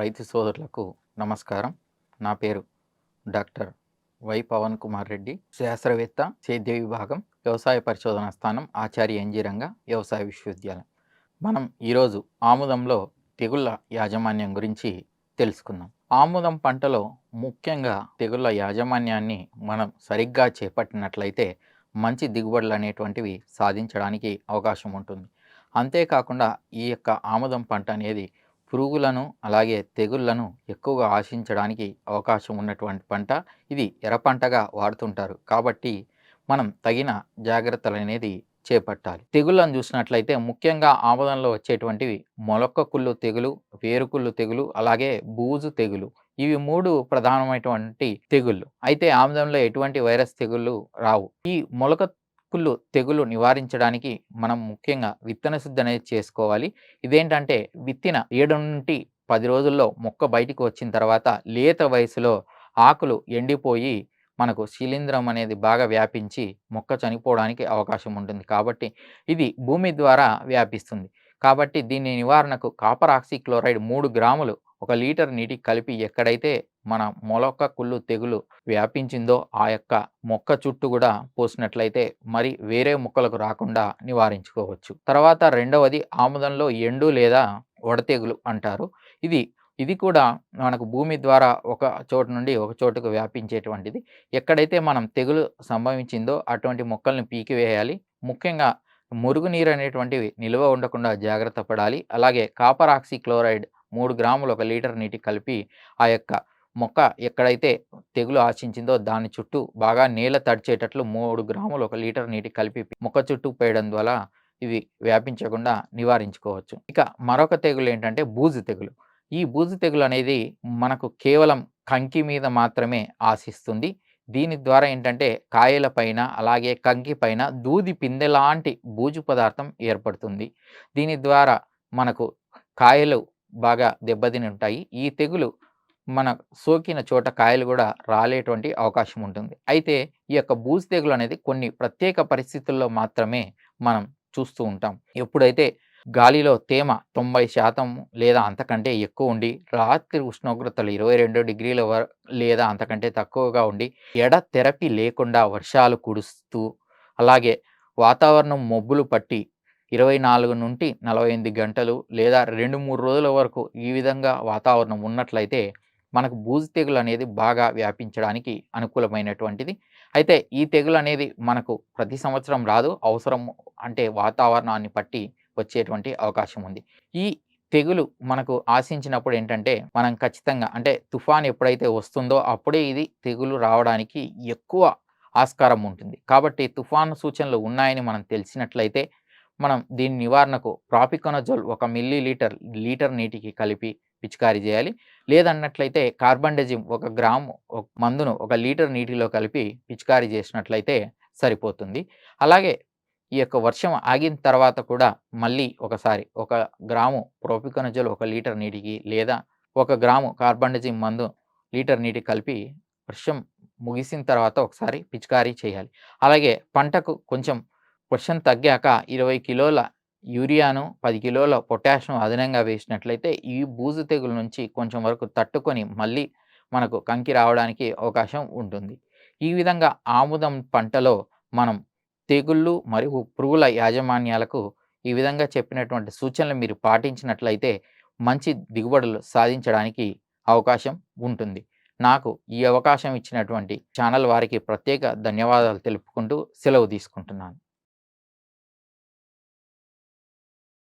రైతు సోదరులకు నమస్కారం. నా పేరు డాక్టర్ వై పవన్ కుమార్ రెడ్డి శాస్త్రవేత్త సేద్య విభాగం వ్యవసాయ పరిశోధన స్థానం ఆచార్య ఎన్జీ రంగ వ్యవసాయ విశ్వవిద్యాలయం. మనం ఈరోజు ఆముదంలో తెగుళ్ళ యాజమాన్యం గురించి తెలుసుకుందాం. ఆముదం పంటలో ముఖ్యంగా తెగుళ్ళ యాజమాన్యాన్ని మనం సరిగ్గా చేపట్టినట్లయితే మంచి దిగుబడులు అనేటువంటివి సాధించడానికి అవకాశం ఉంటుంది. అంతేకాకుండా ఈ యొక్క ఆముదం పంట అనేది పురుగులను అలాగే తెగుళ్ళను ఎక్కువగా ఆశించడానికి అవకాశం ఉన్నటువంటి పంట ఇది ఎర్ర పంటగా వాడుతుంటారు. కాబట్టి మనం తగిన జాగ్రత్తలు అనేది చేపట్టాలి. తెగుళ్ళను చూసినట్లయితే ముఖ్యంగా ఆముదంలో వచ్చేటువంటివి మొలక్క కుళ్ళు తెగులు వేరుకుళ్ళు తెగులు అలాగే బూజు తెగులు. ఇవి మూడు ప్రధానమైనటువంటి తెగుళ్ళు. అయితే ఆముదంలో ఎటువంటి వైరస్ తెగుళ్ళు రావు. ఈ మొలక కుళ్ళు తెగులు నివారించడానికి మనం ముఖ్యంగా విత్తన శుద్ధి అనేది చేసుకోవాలి. ఇదేంటంటే విత్తిన ఏడు నుండి పది రోజుల్లో మొక్క బయటికి వచ్చిన తర్వాత లేత వయసులో ఆకులు ఎండిపోయి మనకు శిలీంధ్రం అనేది బాగా వ్యాపించి మొక్క చనిపోవడానికి అవకాశం ఉంటుంది. కాబట్టి ఇది భూమి ద్వారా వ్యాపిస్తుంది. కాబట్టి దీని నివారణకు కాపర్ ఆక్సిక్లోరైడ్ మూడు గ్రాములు ఒక లీటర్ నీటికి కలిపి ఎక్కడైతే మన మొలక కుళ్ళు తెగులు వ్యాపించిందో ఆ యొక్క మొక్క చుట్టూ కూడా పోసినట్లయితే మరి వేరే మొక్కలకు రాకుండా నివారించుకోవచ్చు. తర్వాత రెండవది ఆముదంలో ఎండు లేదా వడతెగులు అంటారు. ఇది ఇది కూడా మనకు భూమి ద్వారా ఒక చోటు నుండి ఒక చోటుకు వ్యాపించేటువంటిది. ఎక్కడైతే మనం తెగులు సంభవించిందో అటువంటి మొక్కల్ని పీకివేయాలి. ముఖ్యంగా మురుగునీరు అనేటువంటివి నిల్వ ఉండకుండా జాగ్రత్త పడాలి. అలాగే కాపర్ ఆక్సీ క్లోరైడ్ మూడు గ్రాములు ఒక లీటర్ నీటి కలిపి ఆ యొక్క మొక్క ఎక్కడైతే తెగులు ఆశించిందో దాని చుట్టూ బాగా నేల తడిచేటట్లు మూడు గ్రాములు ఒక లీటర్ నీటి కలిపి మొక్క చుట్టూ పేయడం ద్వారా ఇవి వ్యాపించకుండా నివారించుకోవచ్చు. ఇక మరొక తెగులు ఏంటంటే బూజు తెగులు. ఈ బూజు తెగులు అనేది మనకు కేవలం కంకి మీద మాత్రమే ఆశిస్తుంది. దీని ద్వారా ఏంటంటే కాయల పైన అలాగే కంకి పైన దూది పిందె లాంటి బూజు పదార్థం ఏర్పడుతుంది. దీని ద్వారా మనకు కాయలు బాగా దెబ్బతిని ఉంటాయి ఈ తెగులు మన సోకిన చోట కాయలు కూడా రాలేటువంటి అవకాశం ఉంటుంది. అయితే ఈ యొక్క బూజు తెగులు అనేది కొన్ని ప్రత్యేక పరిస్థితుల్లో మాత్రమే మనం చూస్తూ ఉంటాం. ఎప్పుడైతే గాలిలో తేమ తొంభై శాతం లేదా అంతకంటే ఎక్కువ ఉండి రాత్రి ఉష్ణోగ్రతలు ఇరవై రెండు డిగ్రీల వర లేదా అంతకంటే తక్కువగా ఉండి ఎడ తెరపి లేకుండా వర్షాలు కురుస్తూ అలాగే వాతావరణం మబ్బులు పట్టి ఇరవై నాలుగు నుండి నలభై ఎనిమిది గంటలు లేదా రెండు మూడు రోజుల వరకు ఈ విధంగా వాతావరణం ఉన్నట్లయితే మనకు బూజు తెగులు అనేది బాగా వ్యాపించడానికి అనుకూలమైనటువంటిది. అయితే ఈ తెగులు అనేది మనకు ప్రతి సంవత్సరం రాదు. అవసరం అంటే వాతావరణాన్ని బట్టి వచ్చేటువంటి అవకాశం ఉంది. ఈ తెగులు మనకు ఆశించినప్పుడు ఏంటంటే మనం ఖచ్చితంగా అంటే తుఫాన్ ఎప్పుడైతే వస్తుందో అప్పుడే ఇది తెగులు రావడానికి ఎక్కువ ఆస్కారం ఉంటుంది. కాబట్టి తుఫాను సూచనలు ఉన్నాయని మనం తెలిసినట్లయితే మనం దీని నివారణకు ప్రాపికనజోల్ ఒక మిల్లీ లీటర్ లీటర్ నీటికి కలిపి పిచికారీ చేయాలి. లేదన్నట్లయితే కార్బండజిమ్ ఒక గ్రాము ఒక మందును ఒక లీటర్ నీటిలో కలిపి పిచికారీ చేసినట్లయితే సరిపోతుంది. అలాగే ఈ యొక్క వర్షం ఆగిన తర్వాత కూడా మళ్ళీ ఒకసారి ఒక గ్రాము ప్రోపికనజోల్ ఒక లీటర్ నీటికి లేదా ఒక గ్రాము కార్బండజిమ్ మందు లీటర్ నీటికి కలిపి వర్షం ముగిసిన తర్వాత ఒకసారి పిచికారీ చేయాలి. అలాగే పంటకు కొంచెం వర్షం తగ్గాక ఇరవై కిలోల యూరియాను పది కిలోల పొటాషియం అదనంగా వేసినట్లయితే ఈ బూజు తెగుల నుంచి కొంచెం వరకు తట్టుకొని మళ్ళీ మనకు కంకి రావడానికి అవకాశం ఉంటుంది. ఈ విధంగా ఆముదం పంటలో మనం తెగుళ్ళు మరియు పురుగుల యాజమాన్యాలకు ఈ విధంగా చెప్పినటువంటి సూచనలు మీరు పాటించినట్లయితే మంచి దిగుబడులు సాధించడానికి అవకాశం ఉంటుంది. నాకు ఈ అవకాశం ఇచ్చినటువంటి ఛానల్ వారికి ప్రత్యేక ధన్యవాదాలు తెలుపుకుంటూ సెలవు తీసుకుంటున్నాను.